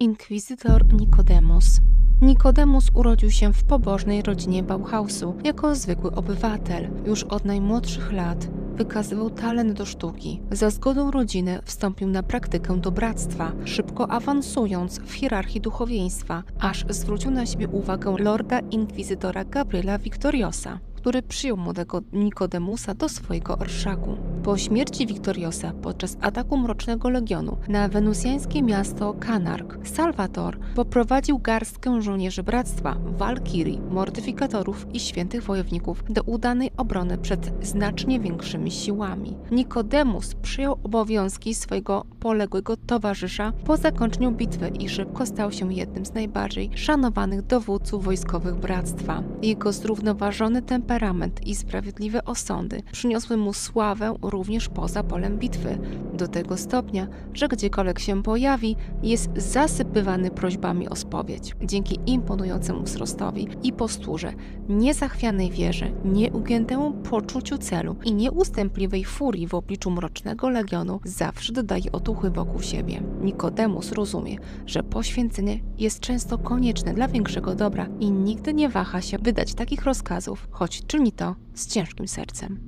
Inkwizytor Nikodemus. Nikodemus urodził się w pobożnej rodzinie Bauhausu jako zwykły obywatel. Już od najmłodszych lat wykazywał talent do sztuki. Za zgodą rodziny wstąpił na praktykę do bractwa, szybko awansując w hierarchii duchowieństwa, aż zwrócił na siebie uwagę lorda inkwizytora Gabriela Victoriosa który przyjął młodego Nikodemusa do swojego orszaku. Po śmierci Wiktoriosa podczas ataku Mrocznego Legionu na wenusjańskie miasto Kanark, Salvator poprowadził garstkę żołnierzy bractwa, walkirii, mordyfikatorów i świętych wojowników do udanej obrony przed znacznie większymi siłami. Nikodemus przyjął obowiązki swojego poległego towarzysza po zakończeniu bitwy i szybko stał się jednym z najbardziej szanowanych dowódców wojskowych bractwa. Jego zrównoważony temperament i sprawiedliwe osądy przyniosły mu sławę również poza polem bitwy, do tego stopnia, że gdziekolwiek się pojawi, jest zasypywany prośbami o spowiedź. Dzięki imponującemu wzrostowi i posturze, niezachwianej wierze, nieugiętemu poczuciu celu i nieustępliwej furii w obliczu mrocznego legionu, zawsze dodaje otuchy wokół siebie. Nikodemus rozumie, że poświęcenie jest często konieczne dla większego dobra i nigdy nie waha się wydać takich rozkazów, choć czyni to z ciężkim sercem.